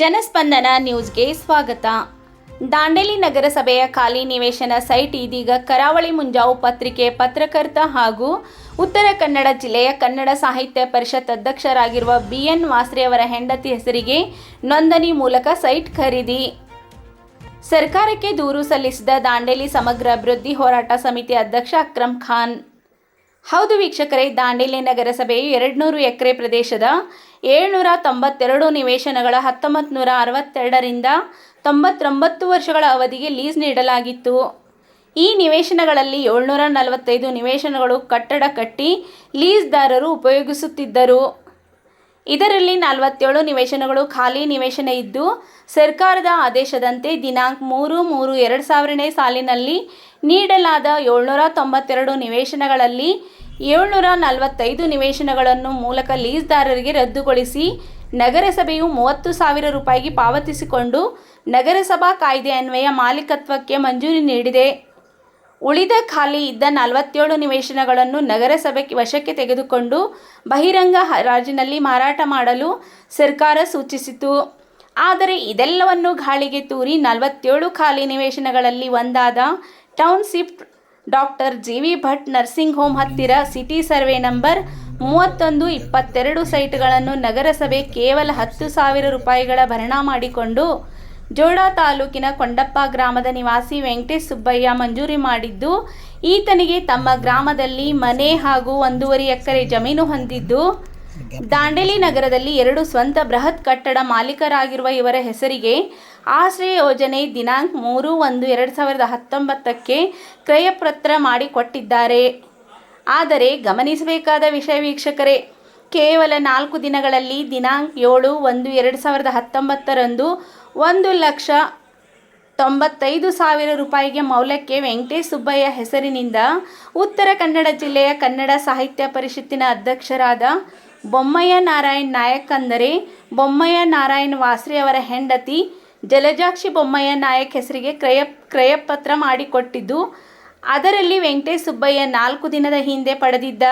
ಜನಸ್ಪಂದನ ನ್ಯೂಸ್ಗೆ ಸ್ವಾಗತ. ದಾಂಡೇಲಿ ನಗರಸಭೆಯ ಖಾಲಿ ನಿವೇಶನ ಸೈಟ್ ಇದೀಗ ಕರಾವಳಿ ಮುಂಜಾವು ಪತ್ರಿಕೆ ಪತ್ರಕರ್ತ ಹಾಗೂ ಉತ್ತರ ಕನ್ನಡ ಜಿಲ್ಲೆಯ ಕನ್ನಡ ಸಾಹಿತ್ಯ ಪರಿಷತ್ ಅಧ್ಯಕ್ಷರಾಗಿರುವ ಬಿ ಎನ್ ವಾಸ್ರೆಯವರ ಹೆಂಡತಿ ಹೆಸರಿಗೆ ನೋಂದಣಿ ಮೂಲಕ ಸೈಟ್ ಖರೀದಿ. ಸರ್ಕಾರಕ್ಕೆ ದೂರು ಸಲ್ಲಿಸಿದ ದಾಂಡೇಲಿ ಸಮಗ್ರ ಅಭಿವೃದ್ಧಿ ಹೋರಾಟ ಸಮಿತಿ ಅಧ್ಯಕ್ಷ ಅಕ್ರಮ್ ಖಾನ್. ಹೌದು ವೀಕ್ಷಕರೇ, ದಾಂಡೇಲಿ ನಗರಸಭೆಯು ಎರಡ್ನೂರು ಎಕರೆ ಪ್ರದೇಶದ ಏಳ್ನೂರ ತೊಂಬತ್ತೆರಡು ನಿವೇಶನಗಳ ಹತ್ತೊಂಬತ್ತು ನೂರ ಅರವತ್ತೆರಡರಿಂದ ತೊಂಬತ್ತೊಂಬತ್ತು ವರ್ಷಗಳ ಅವಧಿಗೆ ಲೀಸ್ ನೀಡಲಾಗಿತ್ತು. ಈ ನಿವೇಶನಗಳಲ್ಲಿ ಏಳ್ನೂರ ನಲವತ್ತೈದು ನಿವೇಶನಗಳು ಕಟ್ಟಡ ಕಟ್ಟಿ ಲೀಸ್ದಾರರು ಉಪಯೋಗಿಸುತ್ತಿದ್ದರು. ಇದರಲ್ಲಿ ನಲವತ್ತೇಳು ನಿವೇಶನಗಳು ಖಾಲಿ ನಿವೇಶನ ಇದ್ದು, ಸರ್ಕಾರದ ಆದೇಶದಂತೆ ದಿನಾಂಕ ಮೂರು ಮೂರು ಎರಡು ಸಾವಿರನೇ ಸಾಲಿನಲ್ಲಿ ನೀಡಲಾದ ಏಳ್ನೂರ ತೊಂಬತ್ತೆರಡು ನಿವೇಶನಗಳಲ್ಲಿ ಏಳ್ನೂರ ನಲವತ್ತೈದು ನಿವೇಶನಗಳನ್ನು ಮೂಲಕ ಲೀಸ್ದಾರರಿಗೆ ರದ್ದುಗೊಳಿಸಿ ನಗರಸಭೆಯು ಮೂವತ್ತು ಸಾವಿರ ರೂಪಾಯಿಗೆ ಪಾವತಿಸಿಕೊಂಡು ನಗರಸಭಾ ಕಾಯ್ದೆ ಅನ್ವಯ ಮಾಲೀಕತ್ವಕ್ಕೆ ಮಂಜೂರಿ ನೀಡಿದೆ. ಉಳಿದ ಖಾಲಿ ಇದ್ದ ನಲವತ್ತೇಳು ನಿವೇಶನಗಳನ್ನು ನಗರಸಭೆ ವಶಕ್ಕೆ ತೆಗೆದುಕೊಂಡು ಬಹಿರಂಗ ಹರಾಜಿನಲ್ಲಿ ಮಾರಾಟ ಮಾಡಲು ಸರ್ಕಾರ ಸೂಚಿಸಿತು. ಆದರೆ ಇದೆಲ್ಲವನ್ನು ಗಾಳಿಗೆ ತೂರಿ ನಲವತ್ತೇಳು ಖಾಲಿ ನಿವೇಶನಗಳಲ್ಲಿ ಒಂದಾದ township doctor G V Bhat nursing home ಹತ್ತಿರ ಸಿಟಿ ಸರ್ವೆ ನಂಬರ್ ಮೂವತ್ತೊಂದು ಇಪ್ಪತ್ತೆರಡು ಸೈಟ್ಗಳನ್ನು ನಗರಸಭೆ ಕೇವಲ ಹತ್ತು ಸಾವಿರ ರೂಪಾಯಿಗಳ ಭರಣ ಮಾಡಿಕೊಂಡು ಜೋಡ ತಾಲೂಕಿನ ಕೊಂಡಪ್ಪ ಗ್ರಾಮದ ನಿವಾಸಿ ವೆಂಕಟೇಶ್ ಸುಬ್ಬಯ್ಯ ಮಂಜೂರಿ ಮಾಡಿದ್ದು, ಈತನಿಗೆ ತಮ್ಮ ಗ್ರಾಮದಲ್ಲಿ ಮನೆ ಹಾಗೂ ಒಂದೂವರೆ ಎಕರೆ ಜಮೀನು ಹೊಂದಿದ್ದು ದಾಂಡೇಲಿ ನಗರದಲ್ಲಿ ಎರಡು ಸ್ವಂತ ಬೃಹತ್ ಕಟ್ಟಡ ಮಾಲೀಕರಾಗಿರುವ ಇವರ ಹೆಸರಿಗೆ ಆಶ್ರಯ ಯೋಜನೆ ದಿನಾಂಕ ಮೂರು ಒಂದು ಎರಡು ಸಾವಿರದ ಹತ್ತೊಂಬತ್ತಕ್ಕೆ ಕ್ರಯಪತ್ರ ಮಾಡಿಕೊಟ್ಟಿದ್ದಾರೆ. ಆದರೆ ಗಮನಿಸಬೇಕಾದ ವಿಷಯ ವೀಕ್ಷಕರೇ, ಕೇವಲ ನಾಲ್ಕು ದಿನಗಳಲ್ಲಿ ದಿನಾಂಕ ಏಳು ಒಂದು ಎರಡು ಸಾವಿರದ ಹತ್ತೊಂಬತ್ತರಂದು ಒಂದು ಲಕ್ಷ ತೊಂಬತ್ತೈದು ಸಾವಿರ ರೂಪಾಯಿಗೆ ಮೌಲ್ಯಕ್ಕೆ ವೆಂಕಟೇಶ್ ಸುಬ್ಬಯ್ಯ ಹೆಸರಿನಿಂದ ಉತ್ತರ ಕನ್ನಡ ಜಿಲ್ಲೆಯ ಕನ್ನಡ ಸಾಹಿತ್ಯ ಪರಿಷತ್ತಿನ ಅಧ್ಯಕ್ಷರಾದ ಬೊಮ್ಮಯ್ಯ ನಾರಾಯಣ್ ನಾಯಕ್ ಅಂದರೆ ಬೊಮ್ಮಯ್ಯ ನಾರಾಯಣ್ ವಾಸ್ರಿ ಅವರ ಹೆಂಡತಿ. ಜಲಜಾಕ್ಷಿ ಬೊಮ್ಮಯ್ಯ ನಾಯಕ್ ಹೆಸರಿಗೆ ಕ್ರಯ, ಕ್ರಯಪತ್ರ ಮಾಡಿಕೊಟ್ಟಿದ್ದು. ಅದರಲ್ಲಿ ವೆಂಕಟೇಶ್ ಸುಬ್ಬಯ್ಯ ನಾಲ್ಕು ದಿನದ ಹಿಂದೆ ಪಡೆದಿದ್ದ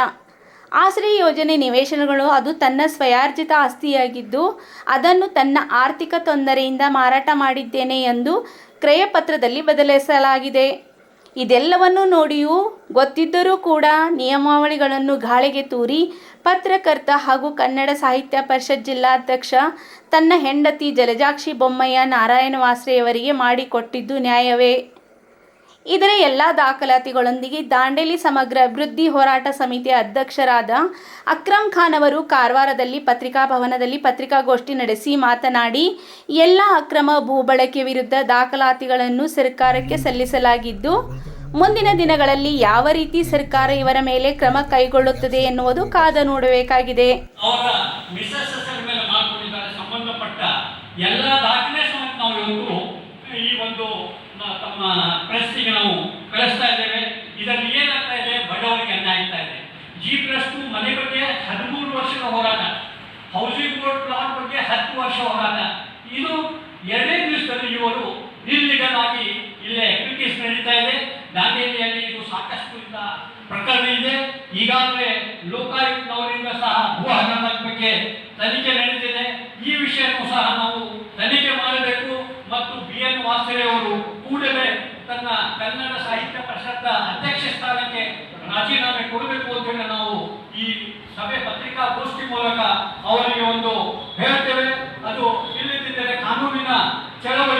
ಆಶ್ರಯ ಯೋಜನೆ ನಿವೇಶನಗಳು, ಅದು ತನ್ನ ಸ್ವಯಾರ್ಜಿತ ಆಸ್ತಿಯಾಗಿದ್ದು, ಅದನ್ನು ತನ್ನ ಆರ್ಥಿಕ ತೊಂದರೆಯಿಂದ ಮಾರಾಟ ಮಾಡಿದ್ದೇನೆ ಎಂದು ಕ್ರಯಪತ್ರದಲ್ಲಿ ಬದಲಿಸಲಾಗಿದೆ. ಇದೆಲ್ಲವನ್ನು ನೋಡಿಯೂ ಗೊತ್ತಿದ್ದರೂ ಕೂಡ ನಿಯಮಾವಳಿಗಳನ್ನು ಗಾಳಿಗೆ ತೂರಿ ಪತ್ರಕರ್ತ ಹಾಗೂ ಕನ್ನಡ ಸಾಹಿತ್ಯ ಪರಿಷತ್ ಜಿಲ್ಲಾಧ್ಯಕ್ಷ ತನ್ನ ಹೆಂಡತಿ ಜಲಜಾಕ್ಷಿ ಬೊಮ್ಮಯ್ಯ ನಾರಾಯಣ ವಾಸ್ರೆಯವರಿಗೆ ಮಾಡಿಕೊಟ್ಟಿದ್ದು ನ್ಯಾಯವೇ. ಇದರ ಎಲ್ಲ ದಾಖಲಾತಿಗಳೊಂದಿಗೆ ದಾಂಡೇಲಿ ಸಮಗ್ರ ಅಭಿವೃದ್ಧಿ ಹೋರಾಟ ಸಮಿತಿಯ ಅಧ್ಯಕ್ಷರಾದ ಅಕ್ರಮ್ ಖಾನ್ ಅವರು ಕಾರವಾರದಲ್ಲಿ ಪತ್ರಿಕಾ ಭವನದಲ್ಲಿ ಪತ್ರಿಕಾಗೋಷ್ಠಿ ನಡೆಸಿ ಮಾತನಾಡಿ, ಎಲ್ಲ ಅಕ್ರಮ ಭೂಬಳಕೆ ವಿರುದ್ಧ ದಾಖಲಾತಿಗಳನ್ನು ಸರ್ಕಾರಕ್ಕೆ ಸಲ್ಲಿಸಲಾಗಿದ್ದು, ಮುಂದಿನ ದಿನಗಳಲ್ಲಿ ಯಾವ ರೀತಿ ಸರ್ಕಾರ ಇವರ ಮೇಲೆ ಕ್ರಮ ಕೈಗೊಳ್ಳುತ್ತದೆ ಎನ್ನುವುದು ಕಾದ ನೋಡಬೇಕಾಗಿದೆ. ಎಲ್ಲ ಸಮೇತ ನಾವು ಕಳಿಸ್ತಾ ಇದ್ದೇವೆ. ಇದರಲ್ಲಿ ಏನಾಗ್ತಾ ಇದೆ? ಬಡವರಿಗೆ ಅನ್ಯಾಯ ಆಗ್ತಾ ಇದೆ. ಜಿ ಪ್ಲಸ್ ಮನೆ ಬಗ್ಗೆ ಹದಿಮೂರು ವರ್ಷದ ಹೋರಾಟ. ಹೌಸಿಂಗ್ ಬೋರ್ಡ್ ಪ್ಲಾನ್ ಬಗ್ಗೆ ಹತ್ತು ವರ್ಷ ಹೋರಾಟ. ಇದು ಎರಡನೇ ದಿವಸದಲ್ಲಿ ಇವರು ಇಲ್ಲಿಗಲ್ ಆಗಿ ಇಲ್ಲೇ ಅಕ್ಟಿವಿಟೀಸ್ ನಡೀತಾ ಇದೆ. ದಾಂಡೇಲಿಯಲ್ಲಿ ಇದು ಸಾಕಷ್ಟು ಪ್ರಕರಣ ಇದೆ. ಈಗಾಗಲೇ ಲೋಕಾಯುಕ್ತವರಿಂದ ಸಹ ಭೂ ಹಗರಣದ ಬಗ್ಗೆ ತನಿಖೆ ನಡೆದಿದೆ. ಈ ವಿಷಯವನ್ನು ಸಹ ನಾವು ತನಿಖೆ ಮಾಡಬೇಕು. ಮತ್ತು ಬಿ ಎನ್ ವಾಸರೆ ಅವರು ಕೂಡಲೇ ತನ್ನ ಕನ್ನಡ ಸಾಹಿತ್ಯ ಪರಿಷತ್ ಅಧ್ಯಕ್ಷ ಸ್ಥಾನಕ್ಕೆ ರಾಜೀನಾಮೆ ಕೊಡಬೇಕು ಅಂತ ಹೇಳಿ ನಾವು ಈ ಸಭೆ ಪತ್ರಿಕಾಗೋಷ್ಠಿ ಮೂಲಕ ಅವರಿಗೆ ಒಂದು ಹೇಳ್ತೇವೆ. ಅದು ಇಲ್ಲದಿದ್ದರೆ ಕಾನೂನಿನ ಚಳವಳಿ